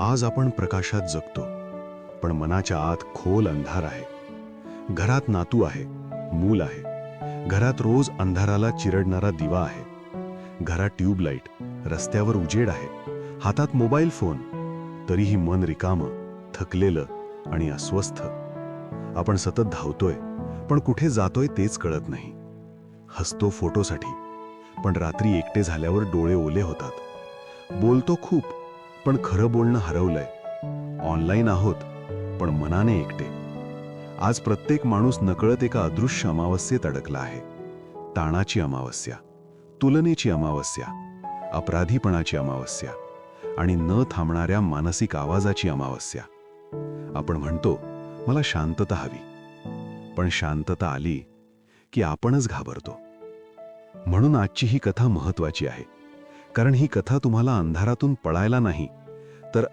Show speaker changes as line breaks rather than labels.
आज आपण प्रकाशात जगतो. पण मनाच्या आत खोल अंधार आहे. घरात नातू आहे मूल आहे. घरात रोज अंधाराला चिरडणारा दिवा आहे. घरात ट्यूबलाईट रस्त्यावर उजेड आहे. हातात मोबाईल फोन. तरीही मन रिकामं थकलेलं आणि अस्वस्थ. आपण सतत धावतोय पण कुठे जातोय तेच कळत नाही. हसतो फोटोसाठी. पण रात्री एकटे झाल्यावर डोळे ओले होतात. बोलतो खूप आपण खरं बोलणं हरवलंय. ऑनलाईन आहोत पण मनाने एकटे. आज प्रत्येक माणूस नकळत एका अदृश्य अमावस्येत अडकला आहे. ताणाची अमावस्या तुलनेची अमावस्या अपराधीपणाची अमावस्या आणि न थांबणाऱ्या मानसिक आवाजाची अमावस्या. आपण म्हणतो मला शांतता हवी. पण शांतता आली की आपणच घाबरतो. म्हणून आजची ही कथा महत्वाची आहे. कारण ही कथा तुम्हाला अंधारातून पळायला नाही. तर